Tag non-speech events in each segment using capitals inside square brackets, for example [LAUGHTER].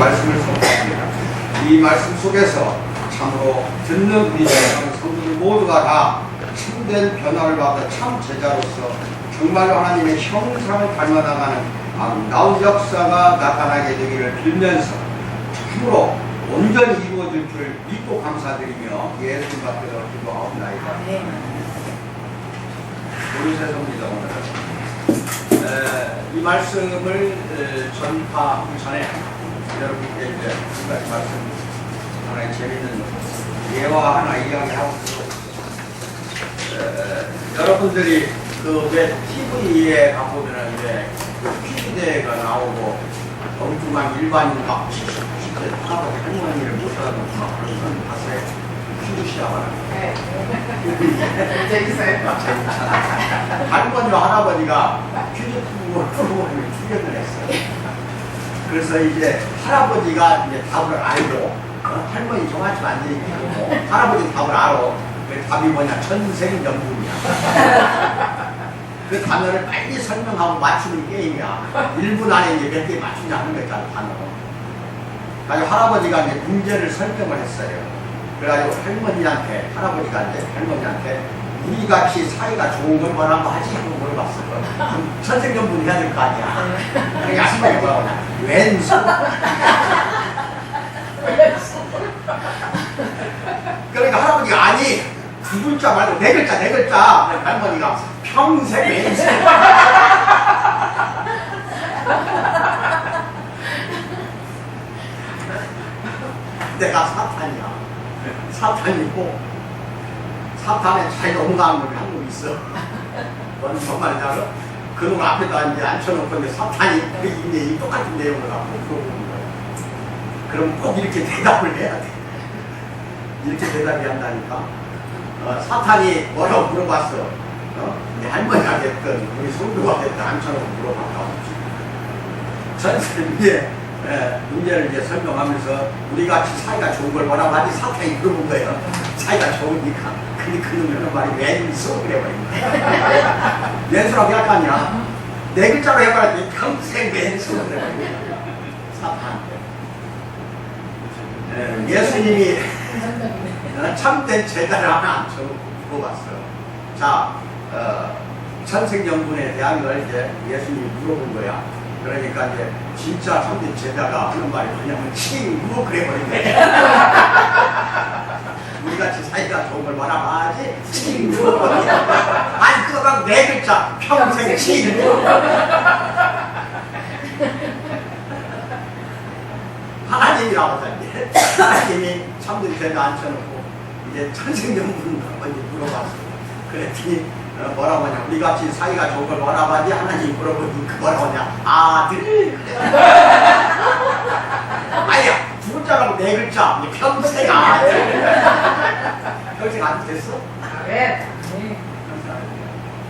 말씀을 선포합니다. 이 말씀 속에서 참으로 듣는 우리 성도들 모두가 다 참된 변화를 받아 참 제자로서 정말로 하나님의 형상을 닮아나가는 아름다운 역사가 나타나게 되기를 빌면서 참으로 온전히 이루어질 줄 믿고 감사드리며 예수님 앞에서 기도하옵나이다. 네. 오늘은 에, 이 말씀을 에, 전파하기 전에 여러분께 이제 한 가지 말씀 하나의 재밌는 예화 하나 이야기하고 에, 여러분들이 그왜 TV에 가보면은 이제 그 퀴즈 대회가 나오고 엉뚱한 일반인 막 퀴즈 하고 할머니를 놓고 막 그런 건 봤어요 퀴즈 시합하는 네. [LAUGHS] 재밌어요. 할머니와 할아버지가 퀴즈 프로그램에 출연을 했어요. 그래서 이제 할아버지가 이제 답을 알고 어, 할머니 정확히 안 얘기하고 할아버지 답을 알아. 그 답이 뭐냐 천생 연분이야. [LAUGHS] 그 단어를 빨리 설명하고 맞추는 게임이야. 1분 안에 이제 몇 개 맞추냐 하는 거잖아 단어. 그래서 할아버지가 이제 문제를 설명을 했어요. 그래가지고 할머니한테 할아버지가 이제 할머니한테 우리 같이 사이가 좋은 걸 뭐라고 하지 하고 물어봤어. 그럼 천생연분 해야 될 거 아니야. 그러니까 할머니 뭐라고 하냐. 왼수. 그러니까 할아버지가 아니 두 글자 말고 네 글자 네 글자. 그러니까 할머니가 평생 왼수. 내가 사탄이야. 사탄이고 사탄의 자기 온갖 놈이 한놈 있어. 뭔 정말 알아? 그놈 앞에다 이제 앉혀놓고 이제 사탄이 그 이제 이 똑같은 내용을 갖고 물어보는 거야. 그럼 꼭 이렇게 대답을 해야 돼. 이렇게 대답이 한다니까. 어, 사탄이 뭐라고 물어봤어. 어? 내 할머니가 됐든 우리 성도가 됐든 앉혀놓고 물어봤다. 전설에 예, 문제를 이제 설명하면서 우리 같이 사이가 좋은 걸 뭐라고 하지 사탄이 물어본 거예요. 사이가 좋으니까. 근데 그 놈이 하는 말이 왼수 그래버린 거야. [LAUGHS] 왼수라고 아니야. 네 글자로 해봐야지 평생 왼수 그래버린 거야. 사탄한테. 예, 예수님이 어, 참된 제자를 하나 저 물어봤어요. 자, 어, 천생연분에 대한 걸 이제 예수님이 물어본 거야. 그러니까 이제 진짜 참된 제자가 하는 말이 뭐냐면 친구 그래버린 거야. [LAUGHS] 우리 같이 사이가 좋은 걸 뭐라고 하지? 친구. 아니 그거 갖고 네 글자 평생 친구. 하나님이라고 하잖니. 하나님이 제자 앉혀놓고 이제 천생연분 한번 이제 물어봤어요. 그랬더니 어, 뭐라고 하냐 우리 같이 사이가 좋은 걸 뭐라고 하지 하나님 물어보니 그 뭐라고 하냐 아들 아니야 두 글자라고 네 글자 이제 평생 아들 평생 아들 됐어? 네.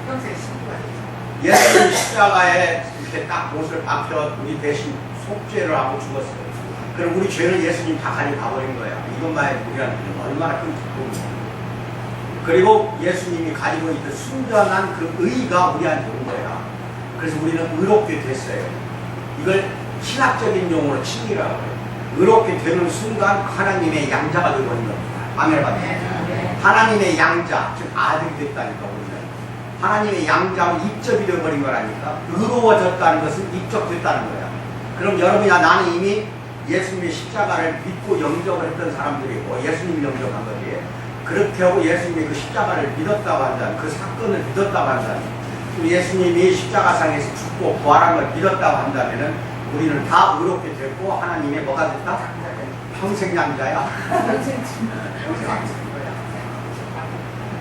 평생 친구가 되죠. 예수님 십자가에 이렇게 딱 못을 박혀 우리 대신 속죄를 하고 죽었어요. 그럼 우리 죄는 예수님 다 가지고 가버린 거야. 이것만 우리한테 얼마나 큰 기쁨이야. 그리고 예수님이 가지고 있던 순전한 그 의가 우리한테 온 거야. 그래서 우리는 의롭게 됐어요. 이걸 신학적인 용어로 칭이라고 해요. 의롭게 되는 순간 하나님의 양자가 있는 겁니다. 아멘. 네. 하나님의 양자, 즉 아들이 됐다니까 우리는. 하나님의 양자는 입적이 되어버린 거라니까. 의로워졌다는 것은 입적됐다는 거야. 그럼 여러분이나 나는 이미 예수님의 십자가를 믿고 영접을 했던 사람들이고 예수님 영접한 거지. 그렇게 하고 예수님이 그 십자가를 믿었다고 한다면 그 사건을 믿었다고 한다면 또 예수님이 십자가상에서 죽고 부활한 걸 믿었다고 한다면은 우리는 다 의롭게 됐고 하나님의 뭐가 됐다? 평생 양자야.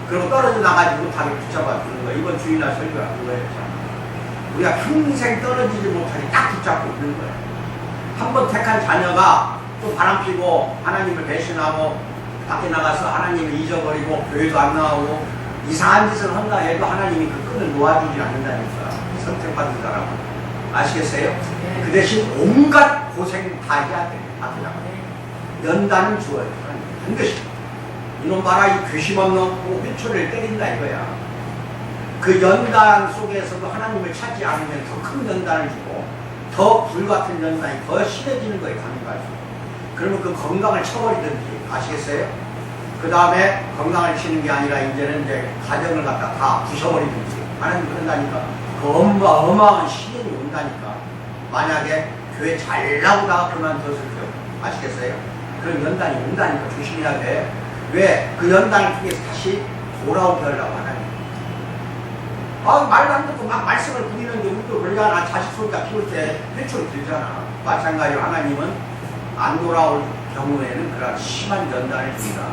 그리고 떨어져 나가지 못하게 붙잡아 주는 거야. 이번 주일날 설교가 그거였잖아. 우리가 평생 떨어지지 못하게 딱 붙잡고 있는 거야. 한 번 택한 자녀가 또 바람 피고 하나님을 배신하고 밖에 나가서 하나님을 잊어버리고 교회도 안 나오고 이상한 짓을 한다 해도 하나님이 그 끈을 놓아주지 않는다니까. 선택받은 사람은. 아시겠어요? 그 대신 온갖 고생 다 해야 돼. 밖에 나가. 연단은 주어요. 반드시. 이놈 봐라, 이 귀심 없는 고 회초리를 때린다 이거야. 그 연단 속에서도 하나님을 찾지 않으면 더 큰 연단을 주고 더 불같은 연단이 더 심해지는 거예요, 가면 갈수록. 그러면 그 건강을 쳐버리든지, 아시겠어요? 그 다음에 건강을 치는 게 아니라 이제는 이제 가정을 갖다 다 부셔버리든지 하는 그런다니까 그 어마, 어마어마한 시련이 온다니까 만약에 교회 잘 나오다가 그만뒀을 경우 아시겠어요? 그런 연단이 온다니까 조심해야 돼. 왜? 그 연단을 통해서 다시 돌아오게 하려고 하나님. 아, 말도 안 듣고 막 말씀을 부리는 게 우리도 그러잖아. 자식 손자 키울 때 회초리 들잖아. 마찬가지로 하나님은 안 돌아올 경우에는 그런 심한 줍니다.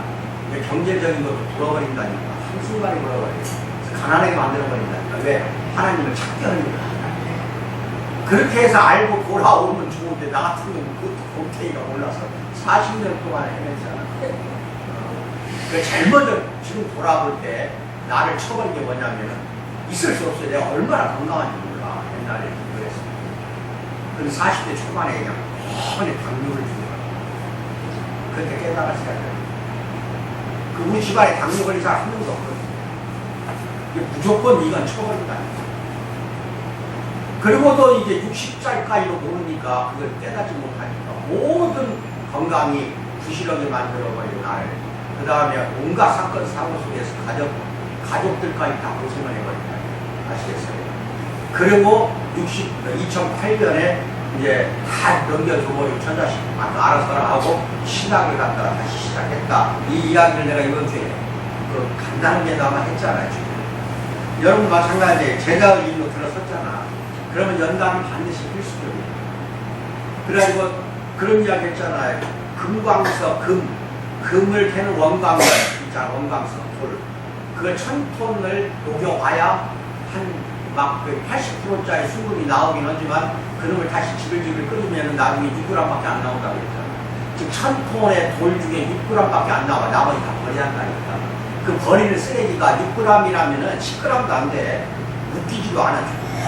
이제 경제적인 것도 돌아버린다니까. 한순간에 돌아버려요. 가난하게 만들어버린다니까. 왜? 하나님을 찾게 거야. 그렇게 해서 알고 돌아오면 좋은데 나 같은 경우는 그것도 공태이가 몰라서 40년 동안 헤맸잖아. 그 잘못을 지금 돌아볼 때 나를 쳐버린 게 뭐냐면 있을 수 없어요. 내가 얼마나 건강한지 몰라. 옛날에 그랬어. 근데 40대 초반에 그냥 뻔히 당뇨를 주더라고. 그때 깨달았어야 돼. 그 우리 집안에 당뇨 걸린 사람 한 명도 없거든. 무조건 이건 쳐버린다니까. 그리고도 이제 60살까지도 모르니까 그걸 깨닫지 못하니까 모든 건강이 부실하게 만들어버리고 나를 그 다음에 온갖 사건 사고 속에서 가족, 가족들까지 다 고생을 해버린다. 아시겠어요? 그리고 60, 2008년에 이제 다저 자식 아까 알아서라 하고 신학을 갖다가 다시 시작했다. 이 이야기를 내가 이번 주에 그 간단하게나마 했잖아요. 지금. 여러분 마찬가지 제자의 일로 들어섰잖아. 그러면 연단은 반드시 필수적이에요. 그래가지고 그런 이야기 했잖아요. 금광석, 금, 금을 캐는 원광석 있잖아, 원광석, 돌. 그걸 천 톤을 녹여봐야 한막 80%짜리 수분이 나오긴 하지만 그놈을 다시 지글지글 끓이면 나중에 6g밖에 안 나온다고 그랬잖아. 지금 천 톤의 돌 중에 6g밖에 안 나와. 나머지 다 버려야 한다니까. 그 버리는 쓰레기가 6g이라면은 10g도 안 돼. 웃기지도 않아.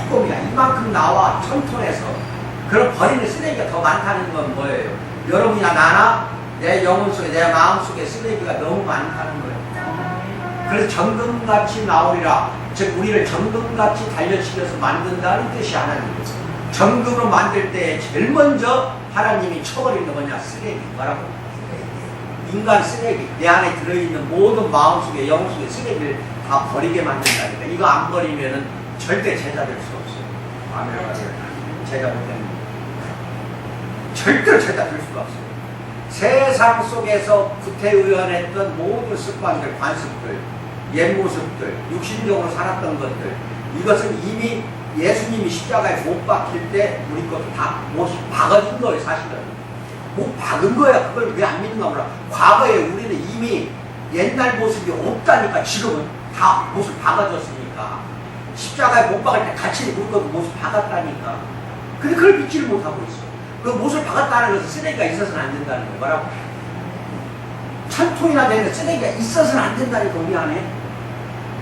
조금이야. 이만큼 나와. 천 톤에서. 그럼 버리는 쓰레기가 더 많다는 건 뭐예요? 여러분이나 나나 내 영혼 속에, 내 마음 속에 쓰레기가 너무 많다는 거예요. 그래서 정금같이 나오리라. 즉, 우리를 정금같이 단련시켜서 만든다는 뜻이 하나님이죠. 정금으로 만들 때 제일 먼저 하나님이 쳐버리는 거 뭐냐? 쓰레기. 뭐라고? 인간 쓰레기. 내 안에 들어있는 모든 마음 속에, 영혼 속에 쓰레기를 다 버리게 만든다니까. 이거 안 버리면은 절대 제자 될 수 없어요. 아멘. 제자 못되는 절대로 제자 될 수가 없어요. 세상 속에서 구태의원했던 모든 습관들, 관습들, 옛 모습들, 육신적으로 살았던 것들, 이것은 이미 예수님이 십자가에 못 박힐 때 우리 것도 다 못이 박아진 거예요, 사실은. 못 박은 거야. 그걸 왜 안 믿는가 몰라. 과거에 우리는 이미 옛날 모습이 없다니까, 지금은. 다 못을 박아졌으니까. 십자가에 못 박을 때 같이 우리 것도 못을 박았다니까. 근데 그걸 믿지를 못하고 있어. 그 못을 박았다는 것은 쓰레기가 있어서는 안 된다는 거예요. 뭐라고? 천 톤이나 되는 쓰레기가 있어서는 안 된다니까, 우리 안에.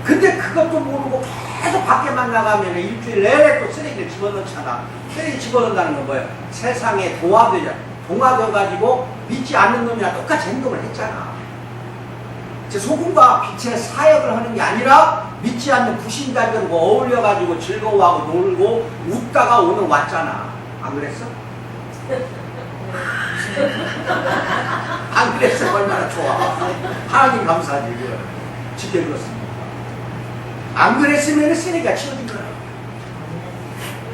근데 그것도 모르고 계속 밖에만 나가면 일주일 내내 또 쓰레기를 집어넣잖아. 쓰레기 집어넣는다는 건 뭐예요? 세상에 동화되자. 동화돼가지고 믿지 않는 놈이랑 똑같이 행동을 했잖아. 제 소금과 빛의 사역을 하는 게 아니라 믿지 않는 부신자들과 어울려가지고 즐거워하고 놀고 웃다가 오늘 왔잖아. 안 그랬어? 안 그랬어? 얼마나 좋아. 하나님 감사하지. 그렇습니다. 안 그랬으면 쓰레기가 치워진 거야.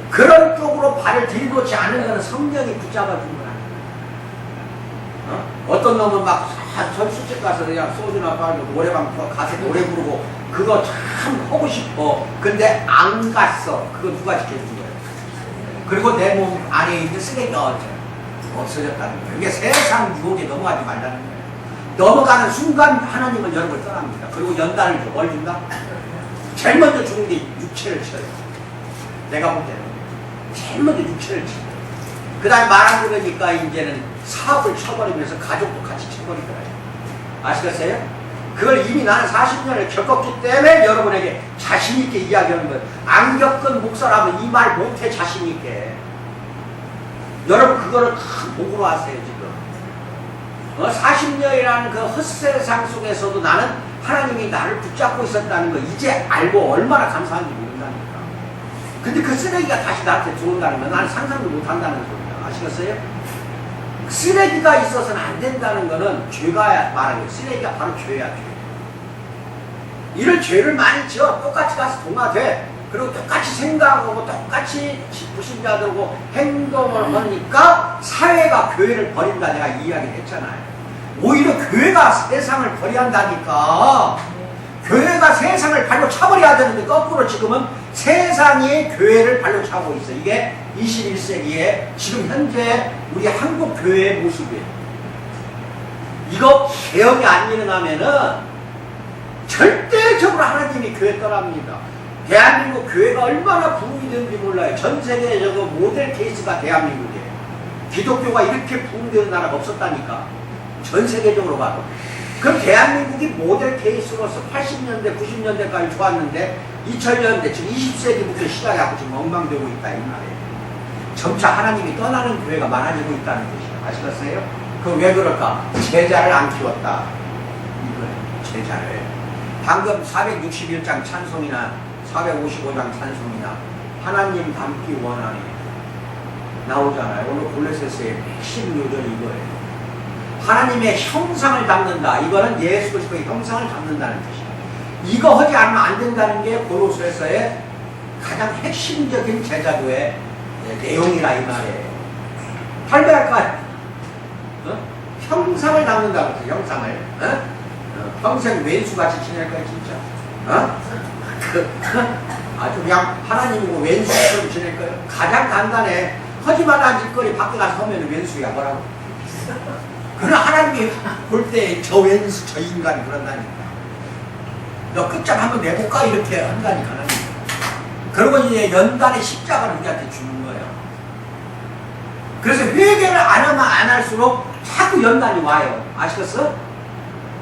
그런 쪽으로 발을 들이놓지 거는 성령이 붙잡아준 거야. 어? 어떤 놈은 막 전수집 가서 그냥 소주나 빨고 노래방 가서 노래 부르고 그거 참 하고 싶어. 근데 안 갔어. 그거 누가 지켜준 거야? 그리고 내 몸 안에 있는 쓰레기가 없어졌다는 거예요. 이게 세상 유혹에 넘어가지 말라는 거예요. 넘어가는 순간 하나님은 여러분을 떠납니다. 그리고 연단을 줘. 뭘 준다? 제일 먼저 주는 게 육체를 쳐요. 내가 볼 때는. 제일 먼저 육체를 쳐. 그 다음에 말안 들으니까 이제는 사업을 쳐버리면서 가족도 같이 쳐버리더라고요. 아시겠어요? 그걸 이미 나는 40년을 겪었기 때문에 여러분에게 자신있게 이야기하는 거예요. 안 겪은 목사라면 이 말 못해 자신있게. 여러분 그거를 큰 복으로 하세요 지금. 어, 40년이라는 그 헛세상 속에서도 나는 하나님이 나를 붙잡고 있었다는 거 이제 알고 얼마나 감사한지 모른다니까. 근데 그 쓰레기가 다시 나한테 들어온다는 건 나는 상상도 못 한다는 소리야. 아시겠어요? 쓰레기가 있어서는 안 된다는 거는 죄가 말하는. 쓰레기가 바로 죄야, 죄. 이런 죄를 많이 지어 똑같이 가서 동화돼. 그리고 똑같이 생각하고 똑같이 부신자들고 행동을 하니까 사회가 교회를 버린다 내가 이야기를 했잖아요. 오히려 교회가 세상을 버려한다니까. 교회가 세상을 발로 차버려야 되는데 거꾸로 지금은 세상이 교회를 발로 차고 있어. 이게 21세기에 지금 현재 우리 한국 교회의 모습이에요. 이거 개혁이 안 일어나면은 절대적으로 하나님이 교회 떠납니다. 대한민국 교회가 얼마나 부흥이 되는지 몰라요. 전 세계에 저거 모델 케이스가 대한민국이에요. 기독교가 이렇게 부흥되는 나라가 없었다니까. 전 세계적으로 봐도. 그럼 대한민국이 모델 케이스로서 80년대, 90년대까지 좋았는데 2000년대, 지금 20세기부터 시작하고 지금 엉망되고 있다 이 말이에요. 점차 하나님이 떠나는 교회가 많아지고 있다는 뜻이에요. 아시겠어요? 그 왜 그럴까? 제자를 안 키웠다. 이거예요. 제자를. 방금 461장 찬송이나 455장 찬송이나 하나님 닮기 원하니 나오잖아요. 오늘 골레세스의 핵심 요절이 이거예요. 하나님의 형상을 담는다. 이거는 예수 그리스도의 형상을 담는다는 뜻이에요. 이거 하지 않으면 안 된다는 게 고로스에서의 가장 핵심적인 제자도의 네, 내용이라 이 말이에요. 할배할까요? 어? 형상을 담는다고 했어, 형상을. 어? 어, 평생 왼수같이 지낼 거야, 진짜. 어? 그, 아주 그냥 하나님이고 왼수처럼 지낼 거예요. 가장 간단해. 하지만 짓거리 밖에 가서 하면 왼수야, 뭐라고? 그러나 하나님이 볼 때 저 왼수, 저 인간이 그런다니까. 너 끝장 한번 내볼까? 이렇게 한다니까. 그리고 이제 연단의 십자가를 우리한테 주는 거예요. 그래서 회개를 안 하면 안 할수록 자꾸 연단이 와요. 아시겠어?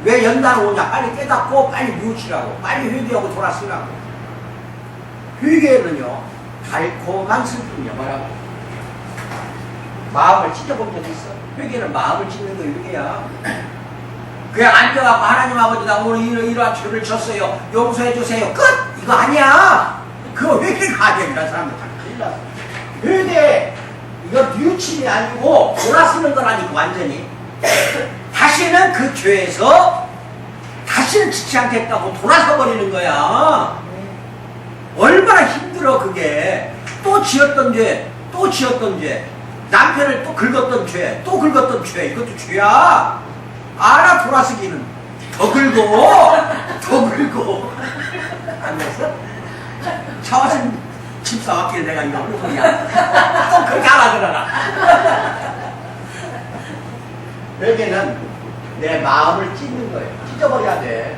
왜 연단 오냐? 빨리 깨닫고 빨리 뉘우치라고. 빨리 회개하고 돌아서라고. 회개는요, 달콤한 슬픔이야. 뭐라고? 마음을 찢어본 적 있어? 회개는 마음을 찢는 거 회개야. 그냥 앉아갖고 하나님 아버지 나 오늘 이러, 이러한 죄를 졌어요. 용서해 주세요. 끝! 이거 아니야. 그거 회개가 아니야. 이런 사람들 다 큰일 났어. 회개, 이거 뉘우침이 아니고 돌아서는 거라니까 완전히. 다시는 그 죄에서 다시는 지지 않겠다고 돌아서 버리는 거야. 얼마나 힘들어 그게. 또 지었던 죄, 또 지었던 죄. 남편을 또 긁었던 죄, 또 긁었던 죄. 이것도 죄야. 알아 돌아서기는. 더 긁어. 더 긁어. 안 됐어? 처신 집 사 왔길래 내가 이거 소리야. 또 그렇게 알아들어라. 회개는 내 마음을 찢는 거예요. 찢어버려야 돼.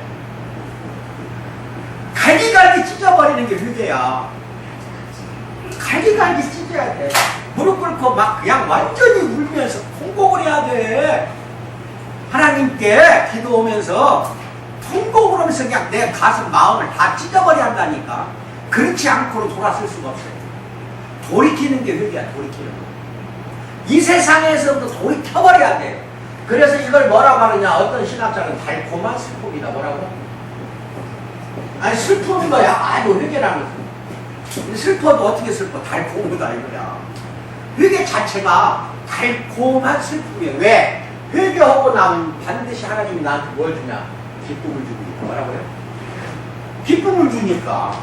갈기갈기 찢어버리는 게 회개야. 갈기갈기 찢어야 돼. 무릎 꿇고 막 그냥 완전히 울면서 통곡을 해야 돼. 하나님께 기도오면서 통곡을 하면서 그냥 내 가슴 마음을 다 찢어버려야 한다니까. 그렇지 않고는 돌아설 수가 없어요. 돌이키는 게 회개야, 돌이키는 거. 이 세상에서부터 돌이켜버려야 돼요. 그래서 이걸 뭐라고 하느냐, 어떤 신학자는 달콤한 슬픔이다. 뭐라고? 아니, 슬픈 거야. 아니, 회개라는 거. 슬퍼도 어떻게 슬퍼? 달콤하다 이거야. 회개 자체가 달콤한 슬픔이에요. 왜? 회개하고 나면 반드시 하나님이 나한테 뭘 주냐? 기쁨을 있다. 뭐라고요? 기쁨을 주니까.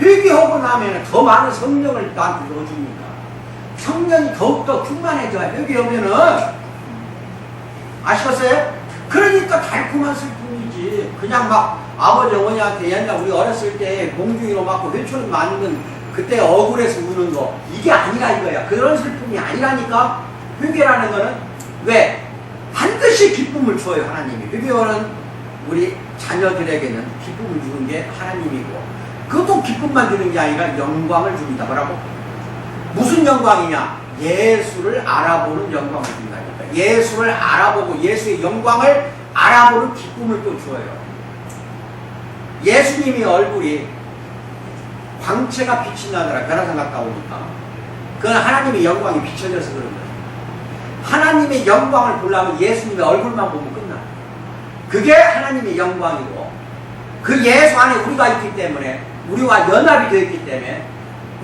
회개하고 나면 더 많은 성령을 나한테 넣어주니까. 성령이 더욱더 충만해져. 회개하면은. 아시겠어요? 그러니까 달콤한 슬픔이지. 그냥 막 아버지 어머니한테 옛날 우리 어렸을 때 공중이로 맞고 회초리 맞는 그때 억울해서 우는 거. 이게 아니라 이거야. 그런 슬픔이 아니라니까. 회개라는 거는 왜? 반드시 기쁨을 줘요, 하나님이. 회개하는 우리 자녀들에게는 기쁨을 주는 게 하나님이고. 그것도 기쁨만 주는 게 아니라 영광을 줍니다. 뭐라고? 무슨 영광이냐? 예수를 알아보는 영광을 준다니까. 예수를 알아보고 예수의 영광을 알아보는 기쁨을 또 줘요. 예수님이 얼굴이 광채가. 변화산 갔다 오니까. 그건 하나님의 영광이 비춰져서 그런 거예요. 하나님의 영광을 보려면 예수님의 얼굴만 보면 끝나. 그게 하나님의 영광이고, 그 예수 안에 우리가 있기 때문에, 우리와 연합이 되어 있기 때문에,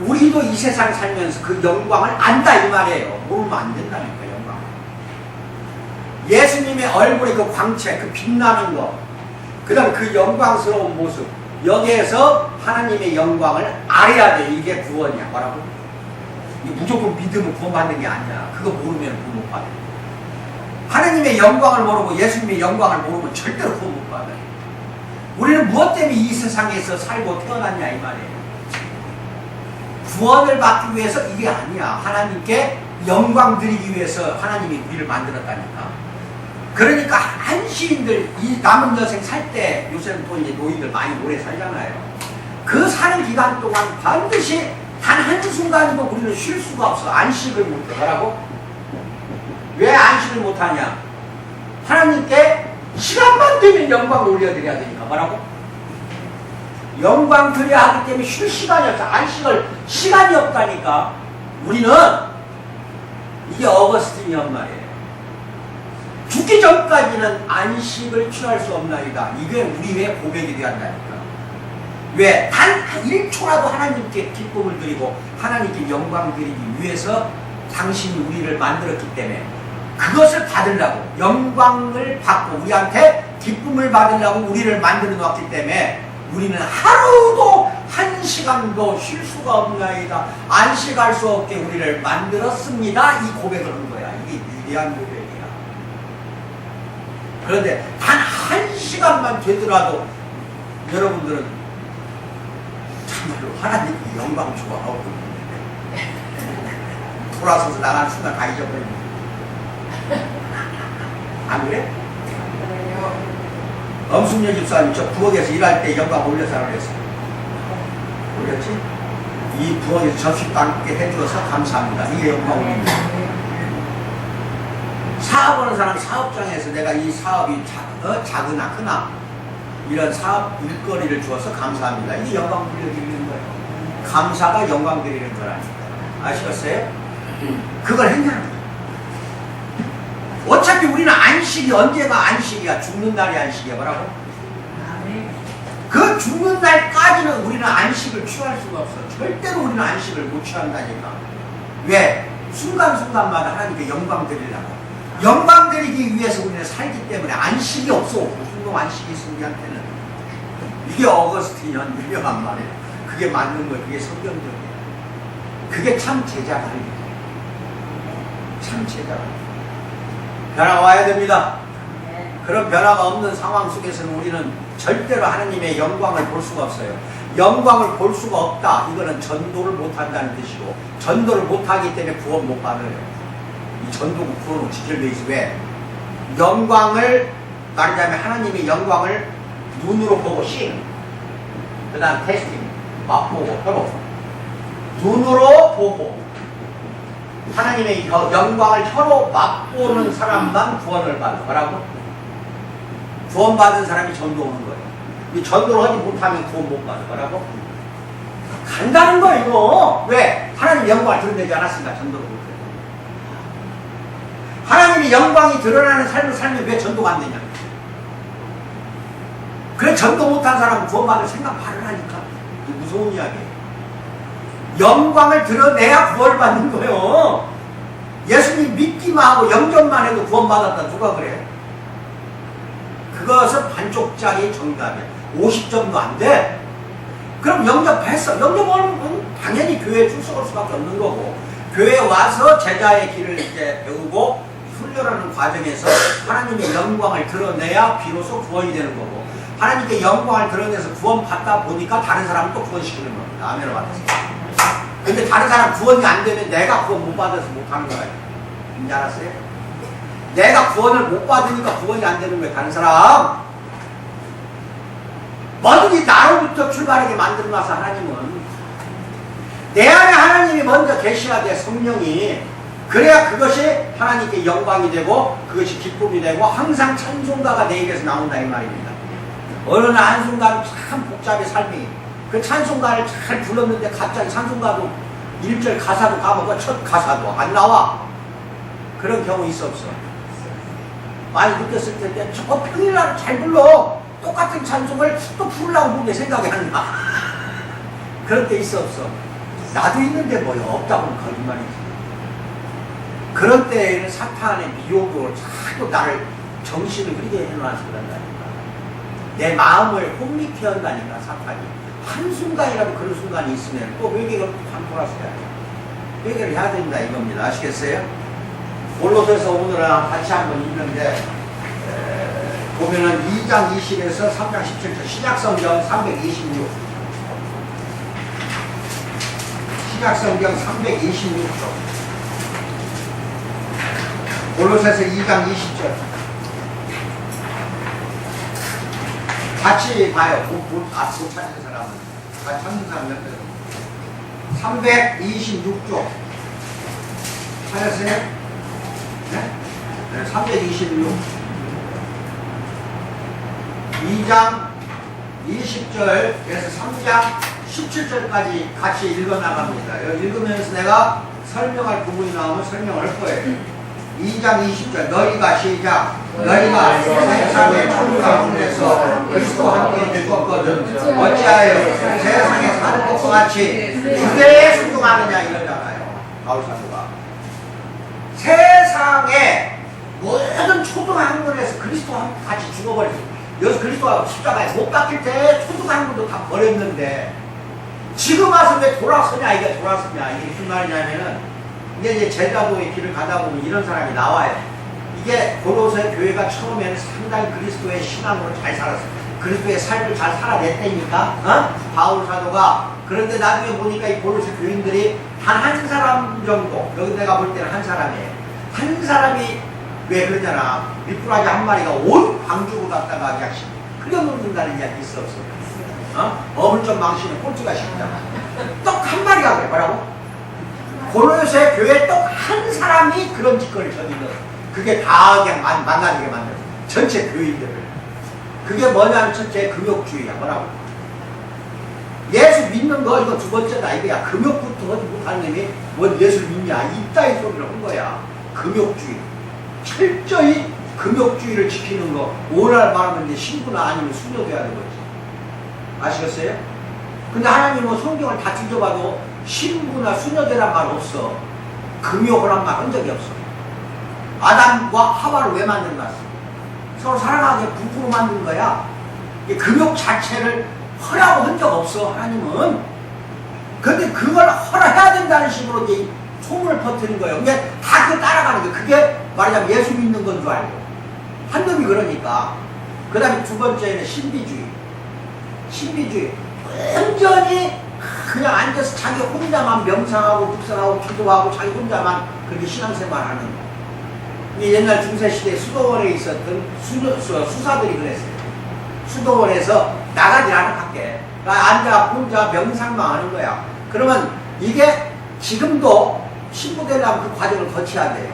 우리도 이 세상 살면서 그 영광을 안다 이 말이에요. 모르면 안 된다니까 영광. 예수님의 얼굴의 그 광채, 그 빛나는 거, 그다음 그 영광스러운 모습 여기에서 하나님의 영광을 알아야 돼. 이게 구원이야. 뭐라고? 무조건 믿으면 구원받는 게 아니야. 그거 모르면 구원 못 받아. 하나님의 영광을 모르고 예수님의 영광을 모르면 절대로 구원 못 받아. 우리는 무엇 때문에 이 세상에서 살고 태어났냐 이 말이에요. 구원을 받기 위해서 이게 아니야. 하나님께 영광 드리기 위해서 하나님이 우리를 만들었다니까. 그러니까 한시인들 이 남은 여생 살 때 요새는 또 이제 노인들 많이 오래 살잖아요. 그 사는 기간 동안 반드시 단 한순간도 우리는 쉴 수가 없어. 안식을 못해. 뭐라고? 왜 안식을 못하냐? 하나님께 시간만 되면 영광을 올려드려야 되니까. 뭐라고? 영광 드려야 하기 때문에 쉴 시간이 없어. 안식을 시간이 없다니까. 우리는 이게 어거스틴이란 말이에요. 죽기 전까지는 안식을 취할 수 없나이다. 이게 우리의 고백이 한다니까. 왜? 단 1초라도 하나님께 기쁨을 드리고 하나님께 영광 드리기 위해서 당신이 우리를 만들었기 때문에 그것을 받으려고 영광을 받고 우리한테 기쁨을 받으려고 우리를 만들어 놓았기 때문에 우리는 하루도 한 시간도 쉴 수가 없나이다. 안식할 수 없게 우리를 만들었습니다. 이 고백을 한 거야. 이게 위대한 고백이야. 그런데 단 한 시간만 되더라도 여러분들은 참말로 하나님 영광 좋아하고 돌아서서 나가는 순간 다 잊어버립니다. 안 그래? 엄순녀 집사님 저 부엌에서 일할 때 영광 올려서 그랬어. 올렸지? 이 부엌에서 접시 땅게 해주어서 감사합니다. 이게 영광 올립니다. 사업하는 사람 사업장에서 내가 이 사업이 자, 어? 작으나 크나 이런 사업 일거리를 주어서 감사합니다. 이게 영광 돌려드리는 거예요. 감사가 영광 드리는 거라니까. 아시겠어요? 그걸 했냐는 거예요. 어차피 우리는 안식이 언제가 안식이야? 죽는 날이 안식이야. 뭐라고? 그 죽는 날까지는 우리는 안식을 취할 수가 없어. 절대로 우리는 안식을 못 취한다니까. 왜? 순간순간마다 하나님께 영광 드리려고. 영광 드리기 위해서 우리는 살기 때문에 안식이 없어. 놈 안식이 있어, 우리한테는. 이게 어거스틴이란 유명한 말이에요. 그게 맞는 거예요. 그게 성경적이에요. 그게 참 제자가 아닙니다. 참 제자가 아닙니다. 변화가 와야 됩니다. 그런 변화가 없는 상황 속에서는 우리는 절대로 하나님의 영광을 볼 수가 없어요. 영광을 볼 수가 없다. 이거는 전도를 못한다는 뜻이고 전도를 못하기 때문에 구원 못 받아요. 이 전도고 구원은 있어. 왜? 영광을 말하자면 하나님의 영광을 눈으로 보고 싱. 그 다음 테스팅. 맛보고 혀로. 눈으로 보고 하나님의 여- 영광을 혀로 맛보는 사람만 구원을 받아. 뭐라고? 구원받은 사람이 전도 오는 거예요. 이 전도를 하지 못하면 구원 못 받아. 뭐라고? 간다는 거 이거. 왜? 하나님 영광을 드러내지 않았으니까 전도를 못해. 하나님의 영광이 드러나는 삶을 살면 왜 전도가 안 되냐? 그래 전도 못한 사람은 구원받을 생각 바르라니까. 이게 무서운 이야기예요. 영광을 드러내야 구원받는 거예요. 예수님 믿기만 하고 영접만 해도 구원받았다. 누가 그래? 그것은 반쪽짜리 정답이야. 50점도 안 돼. 그럼 영접했어. 영접하면 당연히 교회에 출석할 수밖에 없는 거고. 교회에 와서 제자의 길을 이제 배우고 훈련하는 과정에서 하나님의 영광을 드러내야 비로소 구원이 되는 거고. 하나님께 영광을 드러내서 구원받다 보니까 다른 사람을 또 구원시키는 겁니다. 아멘을 받았어요. 근데 다른 사람 구원이 안 되면 내가 구원 못 받아서 못 하는 거예요. 이제 알았어요? 내가 구원을 못 받으니까 구원이 안 되는 거예요. 다른 사람. 뭐든지 나로부터 출발하게 만들어놔서 하나님은 내 안에 하나님이 먼저 계셔야 돼 성령이 그래야 그것이 하나님께 영광이 되고 그것이 기쁨이 되고 항상 찬송가가 내 입에서 나온다 이 말입니다. 어느 날 한순간 참 복잡해 삶이 그 찬송가를 잘 불렀는데 갑자기 찬송가도 1절 가사도 까먹어 첫 가사도 안 나와 그런 경우 있어 없어 많이 느꼈을 텐데 저 평일날 잘 불러 똑같은 찬송을 또 부르려고 보게 생각이 안 나. [LAUGHS] 그런 때 있어 없어 나도 있는데 뭐요? 없다고는 거짓말이지. 그런 때에는 사탄의 미혹으로 자꾸 나를 정신을 흐리게 해놔서 그런다니까. 내 마음을 혼미케 한다니까, 사탄이. 한순간이라도 그런 순간이 있으면 또 회개가 한 돌아서야 돼. 회개를 해야 된다 이겁니다. 아시겠어요? 골로새서 오늘은 같이 한번 읽는데 에, 보면은 2장 20에서 3장 17절 신약성경 326 신약성경 326쪽 골로새서 2장 20절 같이 봐요. 못, 못, 아, 못 찾는 사람은. 같이 찾는 사람 몇 명? 326쪽. 찾았어요? 네? 네, 326. 2장 20절에서 3장 17절까지 같이 읽어 나갑니다. 여기 읽으면서 내가 설명할 부분이 나오면 설명을 할 거예요. 2장 20절 너희가 시작. 너희가 세상의 가운데서 그리스도와 함께 죽었거든. 어찌하여 세상에 사는 것과 같이 주제에 순종하느냐 이러잖아요. 바울 사도가. 세상에 모든 초등학문에서 그리스도와 함께 같이 죽어버렸어 여기서 그리스도가 십자가에 못 박힐 때 초등학문도 다 버렸는데 지금 와서 왜 돌아서냐 이게 돌아서냐 이게 무슨 말이냐면은 이게 이제 제자도의 길을 가다 보면 이런 사람이 나와요. 이게 고로새 교회가 처음에는 상당히 그리스도의 신앙으로 잘 살았어요. 그리스도의 삶을 잘 살아냈다니까, 어? 바울 사도가. 그런데 나중에 보니까 이 고로새 교인들이 단 한 사람 정도, 여기 내가 볼 때는 한 사람이에요. 한 사람이 왜 그러잖아. 미꾸라지 한 마리가 온 광주를 갖다가 그냥 끓여놓는다는 이야기 있어 없어? 어? 어물 좀 망치는 꼴찌가 쉽잖아. 떡 한 마리가 그래, 뭐라고? 고로새 교회 또 한 사람이 그런 짓거리를 저지른 그게 다 그냥 만, 만나게 만든 전체 교인들을. 그게 뭐냐면 첫째 금욕주의야. 뭐라고? 예수 믿는 거 이거 두 번째다. 이거야 금욕부터 못하는 놈이 뭔 예수를 믿냐? 이따위 소리를 한 거야. 금욕주의. 철저히 금욕주의를 지키는 거. 오늘 말하면 이제 신부나 아니면 수녀돼야 되는 거지. 아시겠어요? 근데 하나님은 성경을 다 뒤져봐도 신부나 수녀되란 말 없어. 금욕을 한말한 적이 없어. 아담과 하와를 왜 만들었어? 서로 사랑하게 부부로 만든 거야. 이 금욕 자체를 허라고 한 적 없어, 하나님은. 근데 그걸 허락해야 된다는 식으로 이제 소문을 퍼뜨린 거예요. 근데 다 그 따라가는 거예요. 그게 말하자면 예수 믿는 건 줄 알고. 한 놈이 그러니까. 그 다음에 두 번째는 신비주의. 신비주의. 완전히 그냥 앉아서 자기 혼자만 명상하고 묵상하고 기도하고 자기 혼자만 그렇게 신앙생활하는 옛날 중세시대 수도원에 있었던 수, 수, 수사들이 그랬어요. 수도원에서 나가지 않아 밖에. 그러니까 앉아 혼자 명상만 하는 거야. 그러면 이게 지금도 신부 되려면 그 과정을 거쳐야 돼요.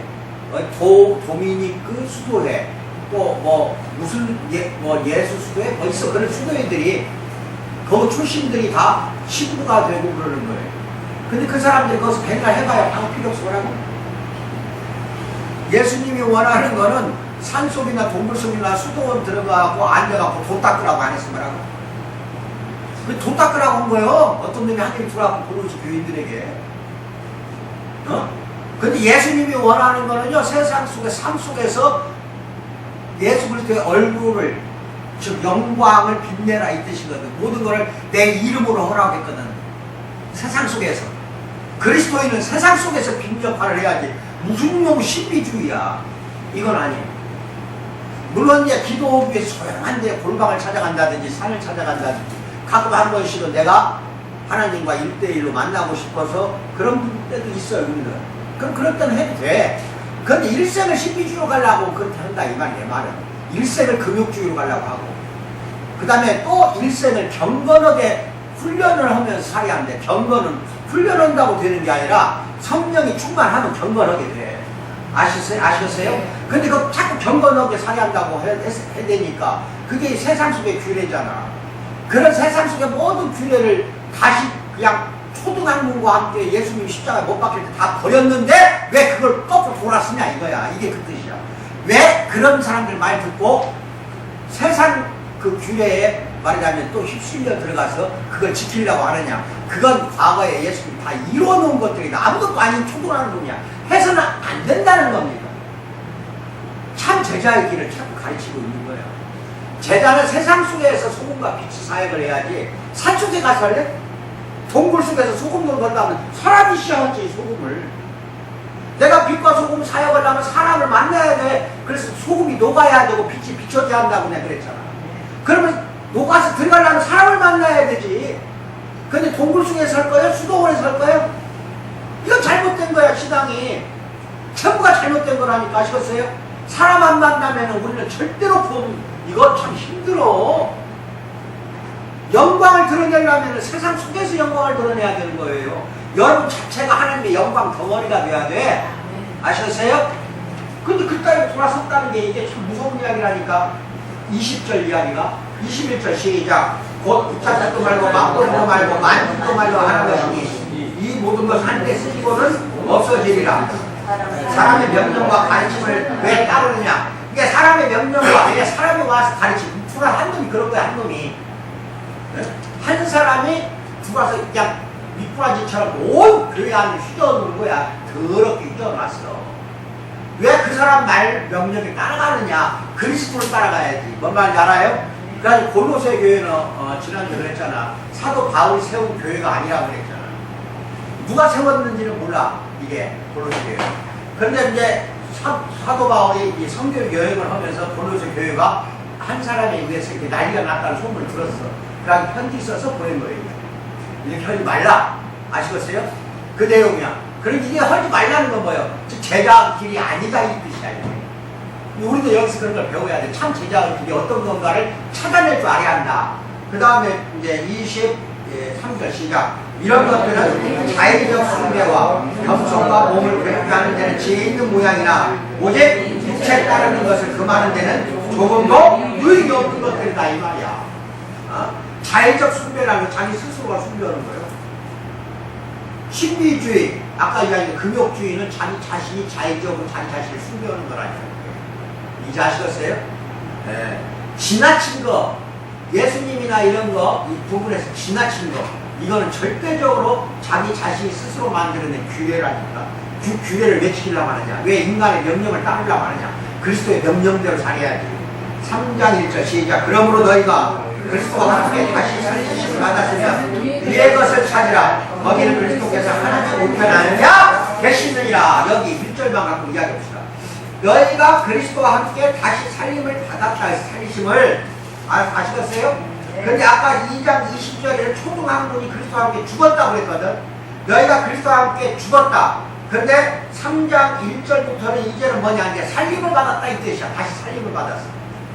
어, 도, 도미니크 수도회, 또 뭐 무슨 예, 뭐 예수 수도회, 뭐 있어. 그런 수도회들이 그 출신들이 다 신부가 되고 그러는 거예요. 근데 그 사람들이 거기서 백날 해봐야 방 필요 없어 뭐라고? 예수님이 원하는 거는 산 속이나 동굴 속이나 수도원 들어가고 앉아갖고 돈 닦으라고 안 했어 뭐라고? 그돈 닦으라고 한 거예요. 어떤 놈이 하나님 들어가고 보로지 교인들에게. 어? 근데 예수님이 원하는 거는요, 세상 속의 삶 속에서 예수 그리스도의 얼굴을 즉 영광을 빛내라 이 뜻이거든. 모든 것을 내 이름으로 허락했거든. 세상 속에서. 그리스도인은 세상 속에서 빈 역할을 해야지. 무슨 놈 신비주의야. 이건 아니에요. 물론 이제 기도하기 위해 소용한데 골방을 찾아간다든지 산을 찾아간다든지 가끔 한 번씩은 내가 하나님과 일대일로 만나고 싶어서 그런 때도 있어요, 우리는. 그럼 그럴 때는 해도 돼. 그런데 일생을 신비주의로 가려고 그렇게 한다, 이 말이야, 말은. 일생을 금욕주의로 가려고 하고. 그 다음에 또 일생을 경건하게 훈련을 하면서 살아야 하는데, 경건은 훈련한다고 되는 게 아니라 성령이 충만하면 경건하게 돼. 아시세요? 아시겠어요? 근데 그 자꾸 경건하게 살아야 한다고 해, 해, 해 되니까 그게 세상 속의 규례잖아. 그런 세상 속의 모든 규례를 다시 그냥 초등학문과 함께 예수님 십자가에 못 박힐 때 다 버렸는데 왜 그걸 거꾸로 돌았으냐 이거야. 이게 그 뜻이야. 왜 그런 사람들 말 듣고 세상 그 규례에 말하자면 또 휩쓸려 들어가서 그걸 지키려고 하느냐. 그건 과거에 예수님이 다 이루어놓은 것들이다. 아무것도 아닌 초등하는 분이야. 해서는 안 된다는 겁니다. 참 제자의 길을 자꾸 가르치고 있는 거예요. 제자는 세상 속에서 소금과 빛의 사역을 해야지 산 속에 가서 할래? 동굴 속에서 소금을 건다면 사람이 시작하지 소금을. 내가 빛과 소금 사역을 하면 사람을 만나야 돼. 그래서 소금이 녹아야 되고 빛이 비춰져야 한다고 내가 그랬잖아. 그러면 녹아서 들어가려면 사람을 만나야 되지. 근데 동굴 속에 살 거예요? 수도원에 살 거예요? 이거 잘못된 거야, 시당이. 전부가 잘못된 거라니까 아시겠어요? 사람 안 만나면 우리는 절대로 본 이거 참 힘들어. 영광을 드러내려면 세상 속에서 영광을 드러내야 되는 거예요. 여러분 자체가 하나님의 영광 덩어리가 돼야 돼. 아셨어요? 근데 그따위 돌아섰다는 게 이게 참 무서운 이야기라니까. 20절 이야기가 21절 시작. 곧 붙잡지도 말고 막고도 말고 만지도 말고 하는 것이니 이 모든 것은 한때 쓰기고는 없어지리라. 사람의 명령과 가르침을 왜 따르느냐? 이게 사람의 명령과 왜 사람이 와서 가르치고 불안 한 놈이 그런 거야 한 놈이 네? 한 사람이 들어와서 그냥 미꾸라지처럼 온 교회 안을 휘저어놓은 거야 더럽게 휘저어놨어 왜 그 사람 말 명령에 따라가느냐 그리스도를 따라가야지 뭔 말인지 알아요? 그래서 골로새 교회는 어, 지난주에 그랬잖아 사도 바울이 세운 교회가 아니라 그랬잖아 누가 세웠는지는 몰라 이게 골로새 교회. 그런데 이제 사, 사도 바울이 이 성교 여행을 하면서 골로새 교회가 한 사람에 의해서 이렇게 난리가 났다는 소문을 들었어. 그래서 편지 써서 보낸 거예요. 이렇게 하지 말라. 아시겠어요? 그 내용이야. 그럼 이게 하지 말라는 건 뭐예요? 즉 제자 길이 아니다 이 뜻이야. 우리도 여기서 그런 걸 배워야 돼. 참 제자의 길이 어떤 건가를 찾아낼 줄 알아야 한다. 그 다음에 이제 23절 시작. 이런 것들은 자의적 숭배와 겸손과 몸을 괴롭게 하는 데는 지혜 있는 모양이나 오직 육체 따르는 것을 금하는 데는 조금도 의의 없는 것들이다 이 말이야. 어? 자의적 숭배라는 건 자기 스스로가 숭배하는 거예요. 신비주의, 아까 이야기한 금욕주의는 자기 자신이 자의적으로 자기 자신을 숭배하는 거라니까. 이제 아시겠어요? 네. 지나친 거, 예수님이나 이런 거, 이 부분에서 지나친 거, 이거는 절대적으로 자기 자신이 스스로 만들어낸 규례라니까. 그 규례를 왜 지키려고 하느냐? 왜 인간의 명령을 따르려고 하느냐? 그리스도의 명령대로 살아야지. 3장 1절 시작. 그러므로 너희가 그리스도와 함께 다시 살리심을 받았으면 위의 것을 찾으라. 거기는 그리스도께서 하나님 우편하느냐? 계시느니라. 여기 1절만 갖고 이야기합시다. 너희가 그리스도와 함께 다시 살림을 받았다. 살리심을 아, 아시겠어요? 근데 아까 2장 20절에는 초등학문이 그리스도와 함께 죽었다고 그랬거든. 너희가 그리스도와 함께 죽었다. 근데 3장 1절부터는 이제는 뭐냐 이제 살림을 받았다 이 뜻이야. 다시 살림을 받았어.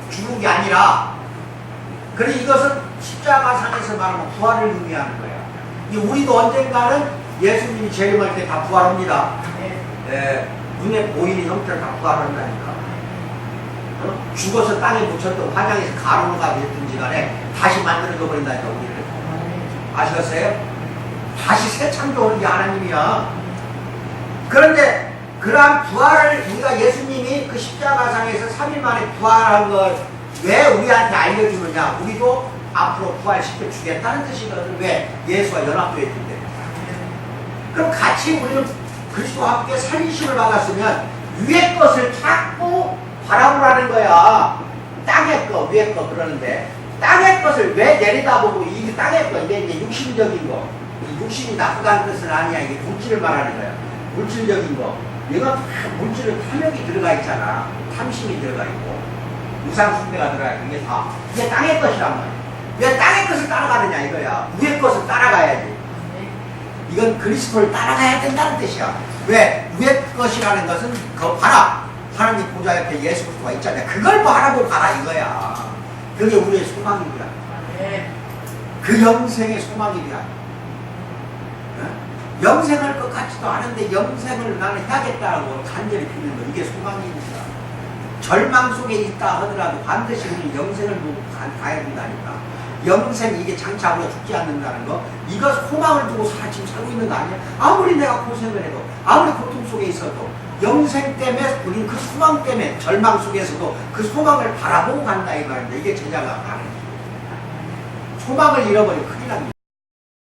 죽은 게 아니라. 그래 이것은 십자가상에서 말하면 부활을 의미하는. 이 우리도 언젠가는 예수님이 재림할 때 다 부활합니다. 예, 눈에 보이는 형태를 다 부활한다니까. 어? 죽어서 땅에 묻혔던 화장에서 가루가 됐든지 간에 다시 만들어져 버린다니까 우리를. 아시겠어요? 다시 새 창조하는 게 하나님이야. 그런데 그러한 부활을 우리가 예수님이 그 십자가상에서 3일 만에 부활한 걸 왜 우리한테 알려주느냐? 우리도 앞으로 부활시켜 주겠다는 뜻이거든. 왜? 예수와 연합되어 있는데. 그럼 같이 우리는 그리스도와 함께 살리심을 받았으면 위의 것을 자꾸 바라보라는 거야. 땅의 것, 위의 것 그러는데 땅의 것을 왜 내려다보고 이 땅의 것, 이게 이제 육신적인 거. 이 육신이 나쁘다는 뜻은 아니야. 이게 물질을 말하는 거야. 물질적인 거. 다 물질은 탐욕이 들어가 있잖아. 탐심이 들어가 있고. 우상숭배가 들어가 있고. 이게 다. 이게 땅의 것이란 말이야. 왜 땅의 것을 따라가느냐 이거야. 위의 것을 따라가야지. 이건 그리스도를 따라가야 된다는 뜻이야. 왜? 위의 것이라는 것은 그거 봐라. 하나님 보좌 옆에 예수 그리스도가 있잖아요. 그걸 바라보고 가라 이거야. 그게 우리의 소망이야. 그 영생의 소망이야. 어? 영생할 것 같지도 않은데 영생을 나는 해야겠다고 간절히 비는 거 이게 소망입니다. 절망 속에 있다 하더라도 반드시 우리 영생을 보고 가, 가야 된다니까. 영생 이게 장차 우리가 죽지 않는다는 거 이거 소망을 두고 사, 지금 살고 있는 거 아니야? 아무리 내가 고생을 해도 아무리 고통 속에 있어도 영생 때문에 우리는 그 소망 때문에 절망 속에서도 그 소망을 바라보고 간다 이 말인데 이게 제자가 가는 소망을 잃어버리면 큰일 납니다.